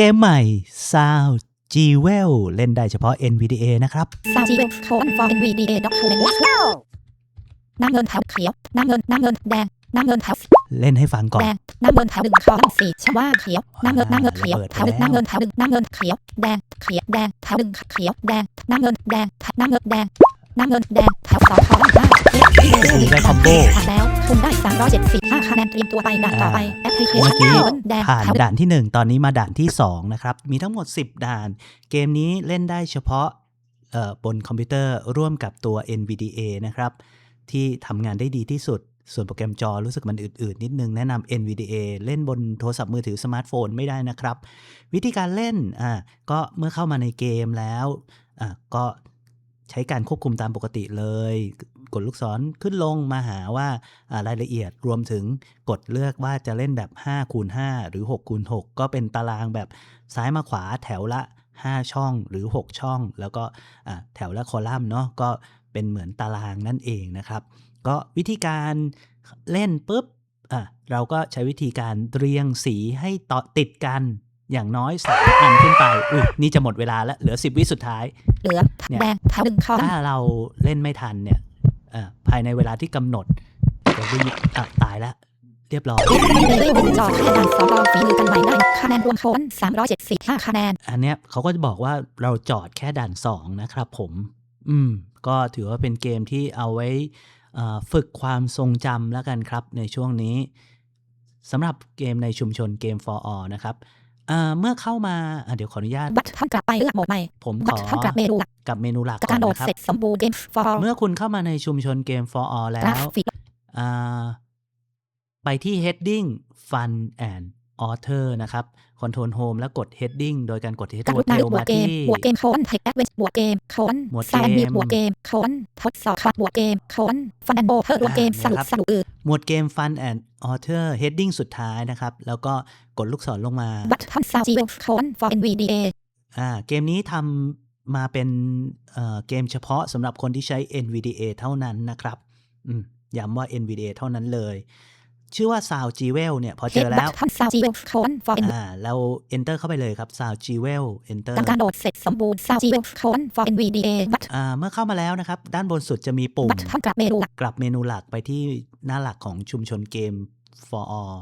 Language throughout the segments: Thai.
เกมใหม่ Sound g w e l เล่นได้เฉพาะ NVDA นะครับซาจีเวลโคน for NVDA document let's go น้ำเงินแถวเขียว น้ำเงิน น้ำเงินแดง น้ำเงินแถวเล่นให้ฟังก่อน แดง น้ำเงินแถวหนึ่งคอลัมน์สี่ชื่อว่าเขียว น้ำเงิน น้ำเงินเขียวระเบิดไปแถวหนึ่งแล้วน้ำเงินแถวหนึ่งน้ำเงินเขียว แดง เขียว แดงแถวหนึ่งเขียว แดง น้ำเงิน แดงน้ำเงิน แดง น้ำเงิน แดงแถวสองคอลัมน์ห้าเอ๊ะได้คอมโบผ่านแล้ว คุณได้สามร้อยเจ็ดสิบห้าคะแนนเตรียมตัวไปด่านต่อไปแอปพลิเคเมื่ชัอนกี้เงินแดงผ่านแถวด่านที่ 1 ตอนนี้มาด่านที่ 2 นะครับ มีทั้งหมด 10 ด่าน เกมนี้เล่นได้เฉพาะเอ่อบนคอมพิวเตอร์ร่วมกับตัว NVDA นะครับ ที่ทำงานได้ดีที่สุด ส่วนโปรแกรมจอรู้สึกมันอืดๆ นิดนึง แนะนำ NVDA เล่นบนโทรศัพท์มือถือสมาร์ทโฟนไม่ได้นะครับ วิธีการเล่นอ่าก็เมื่อเข้ามาในเกมแล้วอ่าก็ใช้การควบคุมตามปกติเลย กดลูกศรขึ้นลงมาหาว่าอ่ารายละเอียดรวมถึงกดเลือกว่าจะเล่นแบบ5คูณ5หรือ6คูณ6ก็เป็นตารางแบบซ้ายมาขวาแถวละ 5 ช่องหรือ 6 ช่อง แล้วก็อ่าแถวละคอลัมน์เนาะก็เป็นเหมือนตารางนั่นเองนะครับ ก็วิธีการเล่นปุ๊บอะเราก็ใช้วิธีการเรียงสีให้ต่อติดกันอย่างน้อยสามอันขึ้นไป อุ้ยนี่จะหมดเวลาแล้ว เหลือ10วิสุดท้าย เหลือเนี่ยแดงแถวหนึ่งคอลัมน์ถ้าเราเล่นไม่ทันเนี่ยอะ ภายในเวลาที่กำหนดจะได้ยินอะตายแล้วเรียบร้อยเลเวลหนึ่งจอคะแนนสองรอฝีมือกันใหม่ได้คะแนนรวมโคนสามร้อยเจ็ดสิบห้าคะแนน อันเนี้ยเขาก็จะบอกว่าเราจอดแค่ด่าน 2 นะครับผม อืม ก็ถือว่าเป็นเกมที่เอาไว้เอ่อฝึกความทรงจำแล้วกันครับในช่วงนี้สำหรับเกมในชุมชนเกม for all นะครับ อ่าเมื่อเข้ามาอะเดี๋ยวขออนุญาต บัตรท่านกลับไปเลือกโหมดใหม่ผมขบัตอรท่านกลับเมนูหลักกับเมนูหลักจากก่อการนโหลดนะครับ เสร็จสมบูรณ์เกม for เมื่อคุณเข้ามาในชุมชนเกม for all แล้กราวฟิกอ่าไปที่ heading fun and author นะครับ control home แล้วกด heading โดยการกดก heading รุณาเลือกเทลบวมากเกมที่บวกเกมโคนไทยแอดเวนบวกเกมโคนหมวดซายมิเกดมบวกเกมโคนทดสอบครับบวกเกมโคนฟันแอนโบเพิ่มรวมเกมอ่าสรุปนะครับสรุปอื่นหมวดเกม Fun and Author Heading สุดท้ายนะครับ แล้วก็กดลูกศรลงมาบัตรท่านซาวจีเวลโคน for NVDA อ่าเกมนี้ทำมาเป็นเอ่อเกมเฉพาะสำหรับคนที่ใช้ NVDA เท่านั้นนะครับอืมย้ำว่า NVDA เท่านั้นเลย ชื่อว่า Sound g w e l เนี่ย พอเจอบัแล้ตวรท่านซาวจีเวลโคน for NVDA อ่าเรา Enter เข้าไปเลยครับ Sound g w e l Enter จากการโหลดเสร็จสมบูรณ์ซาวจีเวลโคน for NVDA บัตรอ่าเมื่อเข้ามาแล้วนะครับ ด้านบนสุดจะมีปุ่มบัตรท่านกลับเมนูหลักกลับเมนูหลักไปที่หน้าหลักของชุมชนเกม for all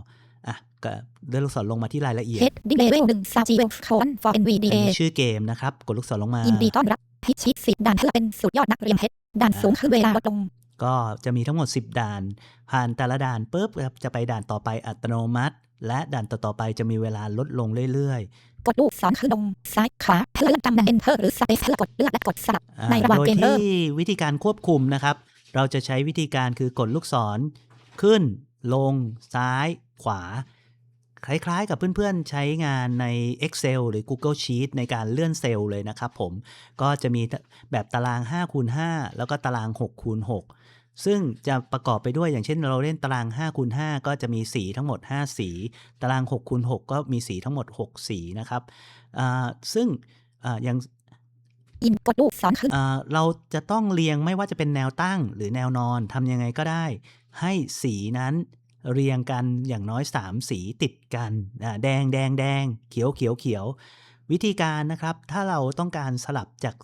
อะก็เลื่อนลูกศรลงมาที่รายละเอียดเฮดดิ้งเลเวลหนึ่งซาวจีเวลโคน for อัน NVDA นี้ชื่อเกมนะครับ กดลูกศรลงมายินดีต้อนรับพิชิตสิบด่านเพื่อเป็นสุดยอดนักเรียนเพชรด่านสูงขึ้นเวลาลดลง ก็จะมีทั้งหมด 10 ด่าน ผ่านแต่ละด่านปุ๊บครับจะไปด่านต่อไปอัตโนมัติ และด่านต่อๆไปจะมีเวลาลดลงเรื่อยกดลูกศรขึ้นลงซ้ายขวาเพื่อเลื่อนตำแหน่ง Enter หรือ Space เพื่อกดเลือกและกดสลับๆอ่าในระหว่างโดยเกมเริ่ที่มวิธีการควบคุมนะครับ เราจะใช้วิธีการคือกดลูกศร ขึ้น ลง ซ้าย ขวา คล้ายๆ กับเพื่อนๆ ใช้งานใน Excel หรือ Google Sheet ในการเลื่อนเซลล์เลยนะครับผมก็จะมีแบบตาราง5คูณ5แล้วก็ตาราง6คูณ6 ซึ่งจะประกอบไปด้วยอย่างเช่นเราเล่นตาราง5คูณ5ก็จะมีสีทั้งหมด 5 สี ตาราง6คูณ6ก็มีสีทั้งหมด 6 สีนะครับอ่าซึ่งอาอย่างอินกดลูกศรขึ้นอ่าเราจะต้องเรียงไม่ว่าจะเป็นแนวตั้งหรือแนวนอนทำยังไงก็ได้ ให้สีนั้นเรียงกันอย่างน้อย 3 สีติดกันอ่าแดงแดงแดงเขียวเขียวเขียววิธีการนะครับ ถ้าเราต้องการสลับจาก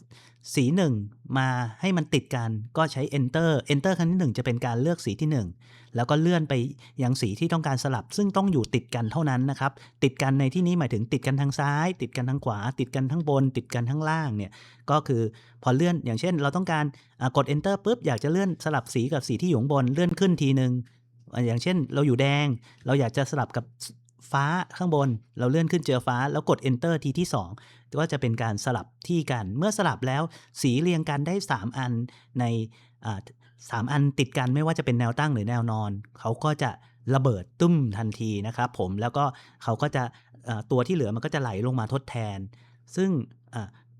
สีหนึ่งมาให้มันติดกันก็ใช้ enter enter ครั้งที่หนึ่งจะเป็นการเลือกสีที่หนึ่งแล้วก็เลื่อนไปยังสีที่ต้องการสลับ ซึ่งต้องอยู่ติดกันเท่านั้นนะครับ ติดกันในที่นี้หมายถึงติดกันทางซ้าย ติดกันทางขวา ติดกันทั้งบน ติดกันทั้งล่างเนี่ยก็คือพอเลื่อนอย่างเช่น เราต้องการกด enter ปุ๊บอยากจะเลื่อนสลับสีกับสีที่อยู่บนเลื่อนขึ้นทีหนึ่งอย่างเช่นเราอยู่แดง เราอยากจะสลับกับ ฟ้าข้างบน เราเลื่อนขึ้นเจอฟ้าแล้วกด enter ทีที่2ก็จะเป็นการสลับที่กัน เมื่อสลับแล้วสีเรียงกันได้ 3 อันในสามอันติดกันไม่ว่าจะเป็นแนวตั้งหรือแนวนอน เขาก็จะระเบิดตุ้มทันทีนะครับผมแล้วก็เขาก็จะตัวที่เหลือมันก็จะไหลลงมาทดแทน ซึ่ง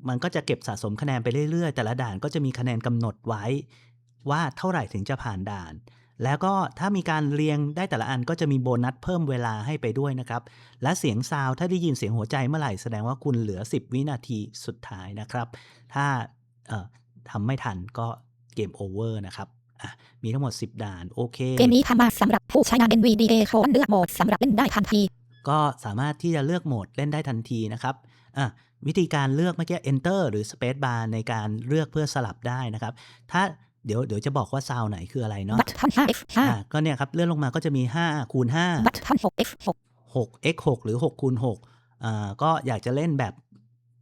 มันก็จะเก็บสะสมคะแนนไปเรื่อยๆ แต่ละด่านก็จะมีคะแนนกำหนดไว้ว่าเท่าไหร่ถึงจะผ่านด่าน แล้วก็ถ้ามีการเรียงได้แต่ละอันก็จะมีโบนัสเพิ่มเวลาให้ไปด้วยนะครับ และเสียงซาวด์ถ้าได้ยินเสียงหัวใจเมื่อไหร่แสดงว่าคุณเหลือ 10 วินาทีสุดท้ายนะครับ ถ้าเอ่อทำไม่ทันก็เกมโอเวอร์นะครับอะมีทั้งหมด 10 ด่าน โอเค เกมนี้ทำมาสำหรับผู้ใช้งาน NVDA โคนเลือกโหมดสำหรับเล่นได้ทันที ก็สามารถที่จะเลือกโหมดเล่นได้ทันทีนะครับอะวิธีการเลือกเมื่อกี้ enter หรือ space bar ในการเลือกเพื่อสลับได้นะครับ ถ้า เดี๋ยวเดี๋ยวจะบอกว่าซาวไหนคืออะไรเนาะบัตรทัน5 F อะก็เนี่ยครับเลื่อนลงมาก็จะมี5คูณ5 5บัตรทัน6 F 6 6 x 6หรือ6คูณ6อ่าก็อยากจะเล่นแบบ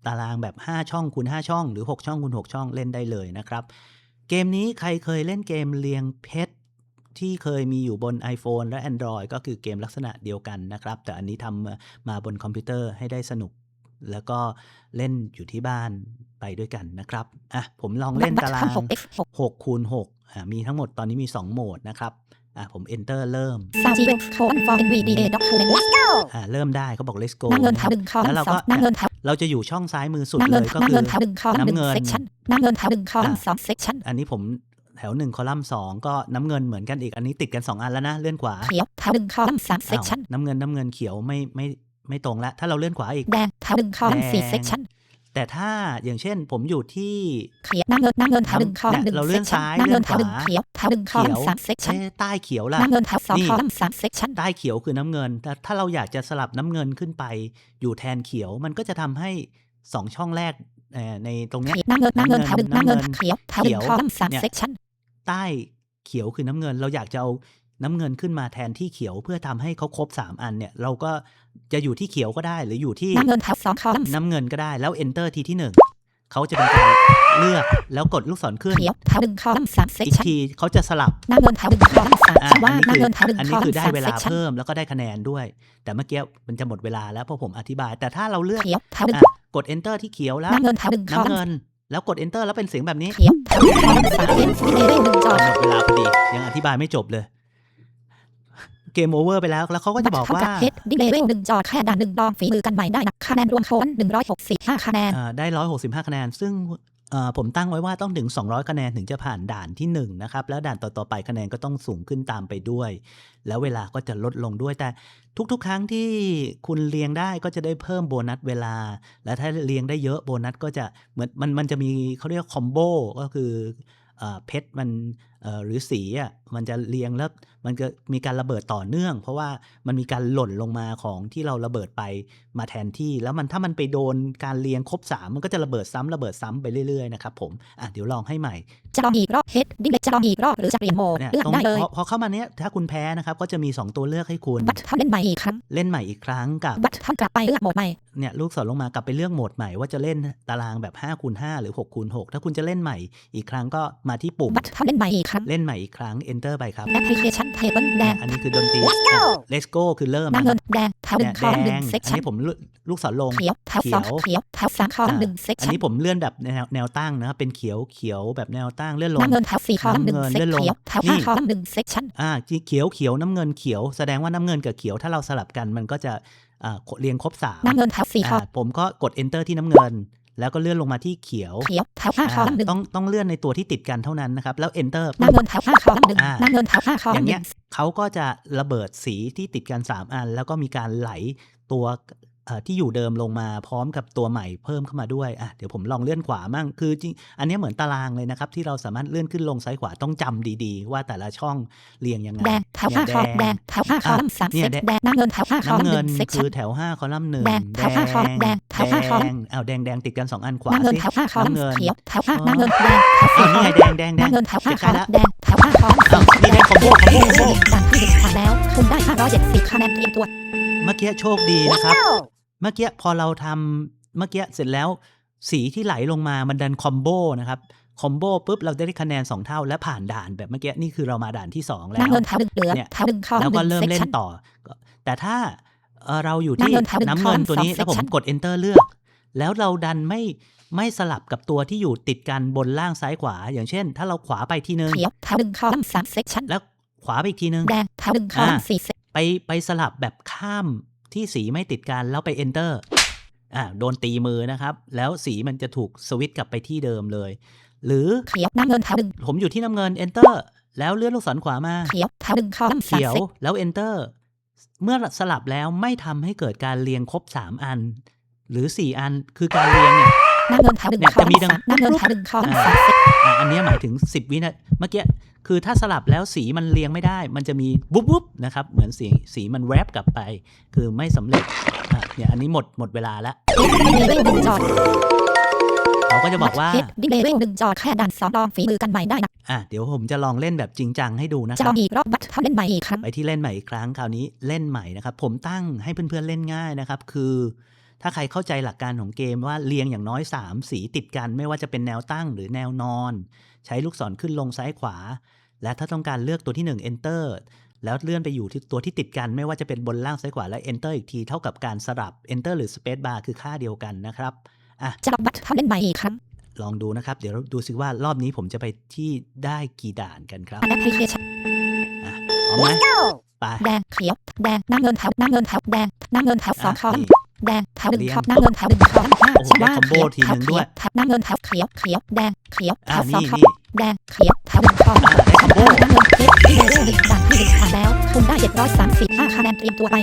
ตารางแบบ 5 ช่องคูณ5ช่อง หรือ 6 ช่องคูณ6ช่องเล่นได้เลยนะครับ เกมนี้ใครเคยเล่นเกมเรียงเพชรที่เคยมีอยู่บน iPhone และ Android ก็คือเกมลักษณะเดียวกันนะครับ แต่อันนี้ทำมามาบนคอมพิวเตอร์ให้ได้สนุก แล้วก็เล่นอยู่ที่บ้านไปด้วยกันนะครับอะผมลองเล่นบัตตารราทันง6 F 6 6คูณ6อ่ามีทั้งหมดตอนนี้มี 2 โหมดนะครับอะผม enter เริ่มซาวจีเวฟโคน for NVDA document let's go อ่าเริ่มได้เขาบอก let's go หน้าเงินแถนะควรับหนึ่งคอแล้วลัเรามสก็องหน้าเงินแถวเราจะอยู่ช่องซ้ายมือสุดหน้าเลเงินยก็หน้าคืเงิอนแถวหนึ่งคอลัมน์หนึ่งน้ำเงิน section หน้าเงินแถวหนึ่งคอลัมน์อะสอง section อันนี้ผมแถวหนึ่งคอลัมน์สองก็น้ำเงินเหมือนกันอีกอันนี้ติดกัน 2 อันแล้วนะเลื่อนขวาเขียวแถวหนึ่งคอลัมน์สามอ้าว section น้ำเงินน้ำเงินเขียวไม่ไม่ ไม่ตรงละถ้าเราเลื่อนขวาอีกแดงแถวหนึ่งคอลัมน์สี่แดง section แต่ถ้าอย่างเช่นผมอยู่ที่เขียวหน้าเงินหน้าเงินแถวหนึ่งคอลัมน์หนึ่งเราเลื่อน section ซ้ายหน้าเงินเลื่แถอนวหนึ่งขวาเขียวแถวหนึ่งคอลัมน์สาม section เอ๊ะใต้เขียวหล่ะน้าเงินแถวสองนี่คอลัมน์สาม section ใต้เขียวคือน้ำเงินแต่ถ้าเราอยากจะสลับน้ำเงินขึ้นไป อยู่แทนเขียวมันก็จะทำให้สองช่องแรกเอ่อในตรงเนี้ยหน้าเงินหน้าเงินแถวหนึ่งหน้าเงินน้ำเงินเขียวแถวหนึ่งเขียวคอลัมน์สามเนี่ย section ใต้เขียวคือน้ำเงินเราอยากจะเอา น้ำเงินขึ้นมาแทนที่เขียวเพื่อทำให้เขาครบ 3 อันเนี่ย เราก็จะอยู่ที่เขียวก็ได้ หรืออยู่ที่หน้าเงินแถวสองคอลัมน์น้ำเงินก็ได้แล้ว enter ทีที่ 1 เขาจะเป็นการเลือกแล้วกดลูกศรขึ้นเขียวแถวหนึ่งคอลัมน์สามอีก section ทีเขาจะสลับหน้าเงินแถวหนึ่งคอลัมน์สามอะว่าอันหน้านี้เงิคืนแถวหนึ่งอันคนี้อลัมคือน์ได้สามเวลา section เพิ่มแล้วก็ได้คะแนนด้วย แต่เมื่อกี้มันจะหมดเวลาแล้วเพราะผมอธิบาย แต่ถ้าเราเลือกเขียวแถวหนึ่งอะกด enter ที่เขียวแล้หวน้าเงินแถวหนึ่งคอลัมน้ำน์เงินแล้วกด enter แล้วเป็นเสียงแบบนี้เขียวแถวหนึ่งคอลัมน์สามเอ็นซีเอเรหนึ่งจอหมดเวลาพอดียังอธิบายไม่จบเลย เกมโอเวอร์ไปแล้ว แล้วเขาก็จะบอกว่าเฮดดิเลเวลหนึ่งจอแค่ด่านหนึ่งลองฝีมือกันใหม่ได้นะคะแนนรวมโคนหนึ่งร้อยหกสิบห้าคะแนนอ่าได้165คะแนน ซึ่งเอ่อผมตั้งไว้ว่าต้องถึง 200 คะแนนถึงจะผ่านด่านที่1นะครับ แล้วด่านต่อๆไปคะแนนก็ต้องสูงขึ้นตามไปด้วย แล้วเวลาก็จะลดลงด้วย แต่ทุกๆ ครั้งที่คุณเรียงได้ก็จะได้เพิ่มโบนัสเวลา และถ้าเรียงได้เยอะโบนัสก็จะเหมือนมันมันจะมีเขาเรียกคอมโบก็คือเอ่อเพชรมันเอ่อหรือสีอะมันจะเรียงแล้วมันก็มีการระเบิดต่อเนื่อง เพราะว่ามันมีการหล่นลงมาของที่เราระเบิดไปมาแทนที่ แล้วมันถ้ามันไปโดนการเรียงครบ 3 มันก็จะระเบิดซ้ำระเบิดซ้ำไปเรื่อยๆนะครับผมอะเดี๋ยวลองให้ใหม่ จะลองอีกรอบเฮดดิเลจะลองอีกรอบหรือจะเปลี่ยนโหมดเนี่ยเลือกได้เลยพอพอเข้ามาเนี้ยถ้าคุณแพ้นะครับก็จะมี 2 ตัวเลือกให้คุณบัตรทำเล่นใหม่อีกครั้งเล่นใหม่อีกครั้งกับบัตรทำกลับไปเลือกโหมดใหม่เนี่ยลูกศรลงมากลับไปเลือกโหมดใหม่ว่าจะเล่นตารางแบบ5คูณ5หรือ6คูณ6ถ้าคุณจะเล่นใหม่อีกครั้งก็มาที่ปุ่มบัตรทำเล่นใหม่อีกครั้งเล่นใหม่อีกครั้ง enter ไปครับแอปพลิเคชันเทเบิลแดง อันนี้คือดนตรี Let's go Let's go คือเริ่มหน้านะคเงิรับนแดงแถวหนึ่เนี่ยงคอลัมน์หแดนึ่งงเซกอันชันนี้ผมลูลูกศรลง เขียวแถวสองเขียวเขียวแถวสามคอลัมน์หนึ่งเซกอันชันนี้ผมเลื่อนแบบแนวแนวตั้งนะครับ เป็นเขียวเขียวแบบแนวตั้งเลื่อนลหงน้าเงินแถวสี่คอลัมน์หนึ่งน้ำเงินเซกเลื่อนลงเขียวแถวนี่ห้าคอลัมน์หนึ่งเซกชันอ่าเขียวเขียวน้ำเงินเขียว แสดงว่าน้ำเงินกับเขียวถ้าเราสลับกันมันก็จะอ่าเรียงครบสามหน้าเงินแถวสี่คออ่าผมก็กด enter ที่น้ำเงิน แล้วก็เลื่อนลงมาที่เขียวเขียวแถวห้าคอลัมน์หนึ่งต้องต้องเลื่อนในตัวที่ติดกันเท่านั้นนะครับ แล้ว enter หน้าเงินแถวห้าคอลัมน์หนึ่งอ่าหน้าเงินแถวห้าคออลัมย่างน์หเงี้นึ่ยงเขาก็จะระเบิดสีที่ติดกัน 3 อัน แล้วก็มีการไหลตัวเอ่อ ที่อยู่เดิมลงมาพร้อมกับตัวใหม่เพิ่มเข้ามาด้วยอะเดี๋ยวผมลองเลื่อนขวามั่งคือจริงอันเนี้ยเหมือนตารางเลยนะครับ ที่เราสามารถเลื่อนขึ้นลงซ้ายขวาต้องจำดีๆ ว่าแต่ละช่องเรียงยังไงแดงแถวห้าคอแดงแถวห้าคอลัมน์สามเนี่เซยกแดงแดงหน้าเงินแถวห้าคอลัมน้ำน์หเงินึ่นงเซกชัคืนอแถว5คอลัมน์หนึ่งแดงแถวห้าคอลัมน์แดงแถวห้าคอลัมน์อ้าวแดงแดงติดกัน2อันขวาหน้าเงินสิแถวห้าคอลัมน์น้ำเงินเขียวแถวห้าหน้าเงินแดงแถวอ้าสี่วคอนี่ลัไงมน์แดงแดงแดงหน้าเงินแถวห้าจะคใกอล้ลัละมน์แดงแถวห้าคอลัมน์อ้าวนี่ได้คอมโบคอมโบคอมโบด่านที่หนึ่งผ่านแล้วคุณได้ห้าร้อยเจ็ดสิบคะแนนเตรียมตัวเมื่อกี้โชคดีนะครับ เมื่อกี้พอเราทำเมื่อกี้เสร็จแล้วสีที่ไหลลงมามันดันคอมโบนะครับคอมโบปุ๊บเราได้คะแนน 2 เท่าและผ่านด่านแบบเมื่อกี้นี่คือเรามาด่านที่2หแล้น้าวเงินแถวหนึ่งเหลือเนี่ยแถวหนึ่งคอลัแล้มวน์หก็นึ่งเริ่มเซกเล่ชันนต่อ แต่ถ้าเอ่อเราอยู่ที่น้ำเงินแถวหนึ่งน้ำเงิน column ตัวนี้สองแล้วผม section กด enter เลือก แล้วเราดันไม่ไม่สลับกับตัวที่อยู่ติดกันบนล่างซ้ายขวา อย่างเช่น ถ้าเราขวาไปทีนึงเขียวแถวหนึ่งคอลัมน์สามเซกชันแล้วขวาไปอีกทีนึงแดงแถวหนึ่งคอลัมน์สี่เซกไปไปสลับแบบข้าม ที่สีไม่ติดกันแล้วไป enter อ่าโดนตีมือนะครับ แล้วสีมันจะถูกสวิตช์กลับไปที่เดิมเลย หรือเขียวน้ำเงินแถวหนึ่งผมอยู่ที่น้ำเงิน enter แล้วเลื่อนลูกศรขวามาเขียวแถวหนึ่งคอลัมน์สามเขียวเซกแล้ว enter เมื่อสลับแล้วไม่ทำให้เกิดการเรียงครบ 3 อัน หรือ 4 อันคือการเรียงเนี่ย น้ำเงินแถวหนึ่งเนี่ยคอจะมีลัมดังน์สามน้ำเงินแถวหนึ่งคอลัมน์อ่าสามเซ็ตอะอันเนี้ยหมายถึง 10 วินาทีเมื่อกี้คือถ้าสลับแล้วสีมันเรียงไม่ได้ มันจะมีบุ๊บบุ๊บนะครับ เหมือนสีสีมันแวบกลับไป คือไม่สำเร็จอะเนี่ยอันนี้หมดหมดเวลาแล้วดีเลเวลหนึ่งจอดเขาก็จะบอกว่าเฮดดีเลเวลหนึ่งจอดแค่ด่านสองลองฝีมือกันใหม่ได้นะอะเดี๋ยวผมจะลองเล่นแบบจริงจังให้ดูนะคจะลรัอบงอีกรอบบัตรทำเล่นใหม่อีกครั้งไปที่เล่นใหม่อีกครั้งคราวนี้เล่นใหม่นะครับ ผมตั้งให้เพื่อนๆเล่นง่ายนะครับ คือ ถ้าใครเข้าใจหลักการของเกมว่าเรียงอย่างน้อย 3 สีติดกัน ไม่ว่าจะเป็นแนวตั้งหรือแนวนอน ใช้ลูกศรขึ้นลงซ้ายขวา และถ้าต้องการเลือกตัวที่ 1 enter แล้วเลื่อนไปอยู่ที่ตัวที่ติดกันไม่ว่าจะเป็นบนล่างซ้ายขวาและ enter อีกทีเท่ากับการสลับ enter หรือ space bar คือค่าเดียวกันนะครับจะลองบัตรทำเล่นใหม่อีกครั้งลองดูนะครับ เดี๋ยวดูสิว่ารอบนี้ผมจะไปที่ได้กี่ด่านกันครับแอปพลิเคชันอะพร้อมไหมไปแดงเขียวแดงน้ำเงินแถวน้ำเงินแถวแดงน้ำเงินแถวสองอะคอลัมนี่น์ แดงแถวหนึ่งเรียงคอน้ำเงินแถวหนึ่งคอลัมน์ห้าโอ้โหชื่อว่าได้คอมโบเขียวทีแถหนึ่วงด้เขีวยยวแถวน้ำเงินแถวเขียวเขียวแดงเขียวแถอ่าวสองนี่คอลัมนี่น์แดงเขียวแถวหนึ่งคอลัมน์อ่าได้คอมโบน้ำเงินเฮดดีเลเวลหนึ่งด่านที่หนึ่งผ่านแล้วคุณได้เจ็ดร้อยสามสิบห้าคะแนนเตรียมตัวไป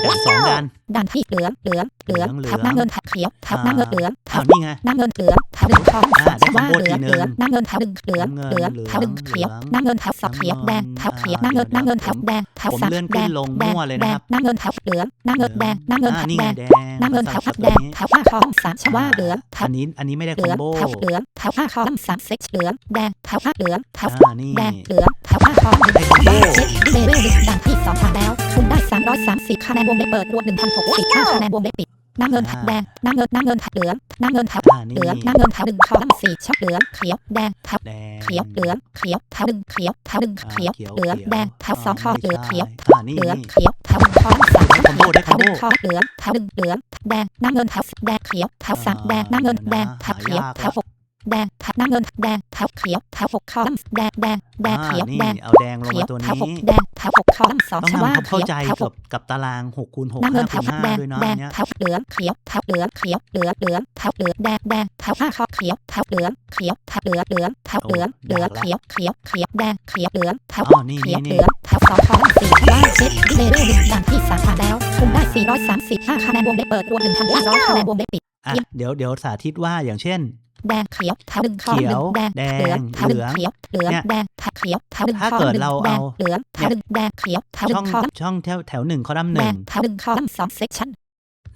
ไปด่านสองกันด่านที่เหลืองเหลือง เหลืองเหลืแถองวน้ำเงินแถวเขียวแถวน้ำเงินเหลืองแถอ้าววนี่ไงน้ำเงินเหลืองแถวหนึ่งคอลัมน์อ่าได้ชื่อว่าคอมโบเหลืองทีหนึ่งเหลืองน้ำเงินแถวหนึ่งเหลืองน้ำเหเงิลืนองแถวหนึ่งเหลืองเขียวเหลืองน้ำเงินแถวสองเขียวแดงแถวเขียวน้ำเงินน้ำเงินแถวแดงแถวผมสามเลื่อนแดขึ้งนลงแดงมั่วเลยแดนะงครับน้ำเงินแถวเหลืองน้ำเงินแดงน้ำเงินอ่าแถวนี่แดไงงแดงน้ำเงินแถวสลับแดตัวงนี้แถวห้าคอลัมน์สามชื่อว่าเหลืองแถอัวนนี้อันนี้ไม่ได้เหคอลืมองโบแถวเหลืองแถวห้าคอลัมน์สามเซ็กเหลืองแดงแถวห้าเหลืองแถวอ่านี่แดงเหลืองแถวห้าคอลัมน์ได้คอมโบเซ็กเลเวลหนึ่งด่านที่สองผ่านแล้วคุณได้สามร้อยสามสิบคะแนนวงเล็บเปิดรวมหนึ่งพันหกสิบห้าคะแนนวงเล็บปิด น้ำเงินแถวแดงน้ำเงินน้ำเงินแถวเหลืองน้ำเงินแถวอ่านี่เหลืองน้ำเงินแถวหนึ่งคอลัมน์สี่ช็อตเหลืองเขียวแดงแถวแดงเขียวเหลืองเขียวแถวหนึ่งเขียวแถวหนึ่งอ่าเขียวเขียวเหลืองเขียวแดงแถวสองคออ่าเหลืองไม่เขียวใช่อ่านี่เหลืองนี่เขียวแถวหนึ่งคอลัมน์สามได้คอมโบได้แถคอวมหโบนึ่งคอเหลืองแถวหนึ่งเหลืองแดงน้ำเงินแถวแดงเขียวแถวสามอ่าแดงน้ำเงินเดี๋ยวนะแดงแถวเขียวหายากแถวหก แดงแถวน้ำเงินแดงแถวเขียวแถวหกคอลัมน์แดงแดงแดงอ่าเขียวนี่แดงเอาแดงลงเขียมาวตัวแถวนี้หกแดงแถวหกคอลัมน์สองต้องชว่าทำความเข้าใจเขียวแถวหกับกกับตาราง6คูณ6น้ำเงิน5แถคูวณแดง5ด้วยเนาะแดอังนเนี้ยแถวเหลืองเขียวแถวเหลืองเขียวเหลืองเหลืองแถวเหลืองแดงแดงแถวห้าคอเขียวแถวเหลืองเขียวแถวเหลืองเหลืองแถวเหลืองเหลืองเขียวเขียวเขียวแดงเขียวเหลืองแถวอ๋อนี่เขียวนี่เหลืองแถวสองคอลัมน์สี่ว่าเซ็ตเลเวลหนึ่งด่านที่สามผ่านแล้วคุณได้สี่ร้อยสามสิบห้าคะแนนวงเล็บเปิดรวมหนึ่งพันห้าร้อยคะแนนวงเล็บปิดอะเดี๋ยวเดี๋ยวสาธิตว่าอย่างเช่น แดงเขียวแถวหนึ่งคอลัมน์หนึ่งแดงแดงเหลืองแถวหนึ่งเหลืองเขียวเหลืองเนี่ยแดงแถวเขียวแถวหนึ่งถ้าคอเกิลัมดน์หนึ่งเราแดเอางเหลืองแถวหนึ่งแดงเขียวแถวหนึ่ช่องงคอลัมน์ช่องแถวแถวหนึ่งคอลัมน์หแดนึ่งงแถวหนึ่งคอลัมน์สองเซกชัน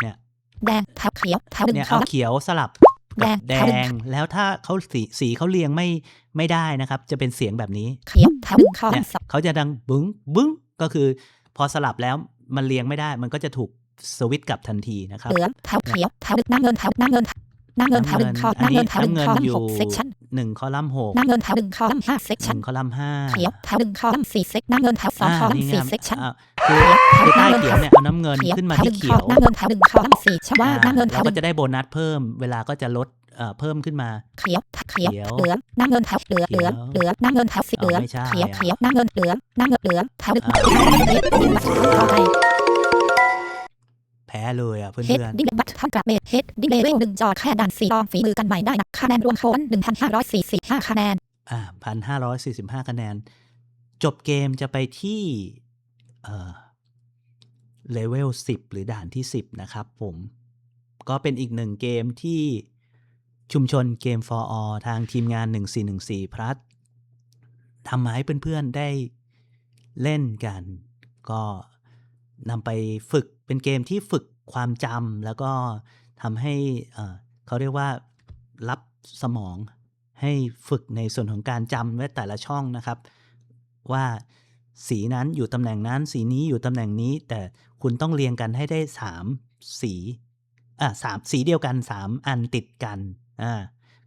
เนี่ยแดงแถวเขียวแถวหนึ่งเนี่ยคอเอาลัมน์เขียวสลับแดกับงแดแถวหนึ่งงแล้วถ้าเขาสีสีเขาเรียงไม่ไม่ได้นะครับ จะเป็นเสียงแบบนี้เขียวแถวหนึ่งคอลัเนี่มยน์สองเขาจะดังบึ้งบึ้งก็คือ พอสลับแล้วมันเรียงไม่ได้ มันก็จะถูกสวิตช์กลับทันทีนะครับเหลืองแถวเขียวแถวหนึ่งน้ำเงินแถวน้ำเงิน น้ำเงินแถวหนึ่งคออันน้ำนี้เงินแถวหนึ่งน้ำเงินคอลัมอน์ยู่หกเซกชันหนึ่งคอลัมน์หกน้ำเงินแถวหนึ่งคอลัมน์ห้าเซกหชันนึ่งคอลัมน์ห้าเขียวแถวหนึ่งคอลัมน์สี่เซกน้ำเงินแถวสองอ่าคอลัมนี่น์ไงสี่เซกชันอะคือเขียวแถวคือใต้น้ำเงินเขีแถยววเนี่ยเอาน้ำเงินเขียวขึ้นมาแถวหที่นึ่งเขีคยอวน้ำเงินแถวหนึ่งคอลัมน์สี่ชว่าอ่าน้ำเงินแถเราวหก็นึ่งจะได้โบนัสเพิ่ม เวลาก็จะลดเอ่อเพิ่มขึ้นมาเขียวเขียวเขียวเหลืองน้ำเงินแถวเหลืองเหลืองเหลืองน้ำเงินแถวสีเหลืองไม่ใช่เขียวอะเขียวน้ำเงินเหลืองน้ำเงินเหลืองแถวหนึ่ง เลยอะเพื่เฮดอนดิ้งบัตรท่านกระเมดเฮดดิ้งเลเวลหนึ่งจอแค่ด่านสี่ลองฝีมือกันใหม่ได้นะคะแนนรวมโคนหนึ่งพันห้าร้อยสี่สิบห้าคะแนนๆอ่าพันห้าร้อยสี่สิบห้าคะแนน จบเกมจะไปที่ เอ่อเลเวลสิบหรือด่านที่สิบนะครับผม ก็เป็นอีกหนึ่งเกมที่ชุมชนเกม for all ทางทีมงาน 1414พลัสทำมาให้เพื่อนๆได้เล่นกัน ก็นำไปฝึกเป็นเกมที่ฝึก ความจำแล้วก็ทำให้เขาเรียกว่ารับสมองให้ฝึกในส่วนของการจำไว้แต่ละช่องนะครับ ว่าสีนั้นอยู่ตำแหน่งนั้น สีนี้อยู่ตำแหน่งนี้ แต่คุณต้องเรียงกันให้ได้สามสีอ่าสามสีเดียวกันสามอันติดกันอ่า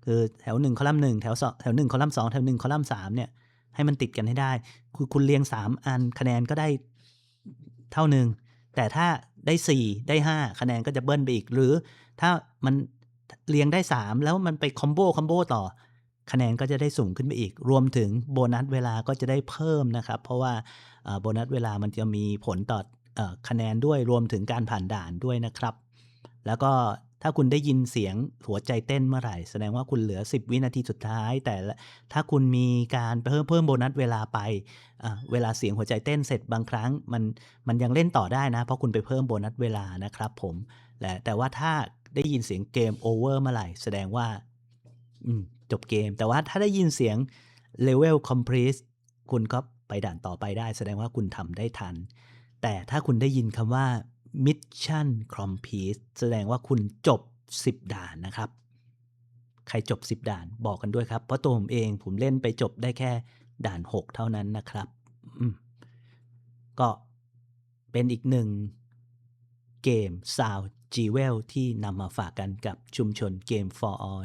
คือแถวหนึ่งคอลัมน์หนึ่งแถวสองแถวหนึ่งคอลัมน์สองแถวหนึ่งคอลัมน์สามเนี่ยให้มันติดกันให้ได้ คือคุณเรียงสามอันคะแนนก็ได้เท่าหนึ่ง แต่ถ้าได้สี่ได้ห้าคะแนนก็จะเบิ้ลไปอีก หรือถ้ามันเรียงได้สามแล้วมันไปคอมโบคอมโบต่อ คะแนนก็จะได้สูงขึ้นไปอีก รวมถึงโบนัสเวลาก็จะได้เพิ่มนะครับ เพราะว่าโบนัสเวลามันจะมีผลต่อคะแนนด้วยรวมถึงการผ่านด่านด้วยนะครับ แล้วก็ ถ้าคุณได้ยินเสียงหัวใจเต้นเมื่อไหร่ แสดงว่าคุณเหลือ 10 วินาทีสุดท้าย แต่ถ้าคุณมีการเพิ่มเพิ่มโบนัสเวลาไป เวลาเสียงหัวใจเต้นเสร็จบางครั้งมันมันยังเล่นต่อได้นะ เพราะคุณไปเพิ่มโบนัสเวลานะครับผมและแต่ว่าถ้าได้ยินเสียงเกมโอเวอร์เมื่อไหร่ แสดงว่าจบเกม แต่ว่าถ้าได้ยินเสียง Level Complete คุณก็ไปด่านต่อไปได้ แสดงว่าคุณทำได้ทัน แต่ถ้าคุณได้ยินคำว่า Mission Complete แสดงว่าคุณจบ 10 ด่านนะครับ ใครจบ 10 ด่านบอกกันด้วยครับ เพราะตัวผมเองผมเล่นไปจบได้แค่ด่าน 6 เท่านั้นนะครับอืมก็เป็นอีกหนึ่งเกม Sound g w e l ที่นำมาฝากกันกับชุมชนเกม for all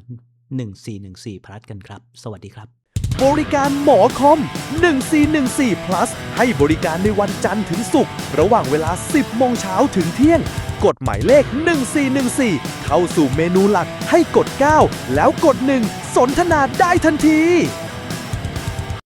1414พลัดกันครับ สวัสดีครับ บริการหมอคอม 1414 plus ให้บริการในวันจันทร์ถึงศุกร์ระหว่างเวลา 10 โมงเช้าถึงเที่ยง กดหมายเลข 1414 เข้าสู่เมนูหลักให้กด 9 แล้วกด 1 สนทนาได้ทันที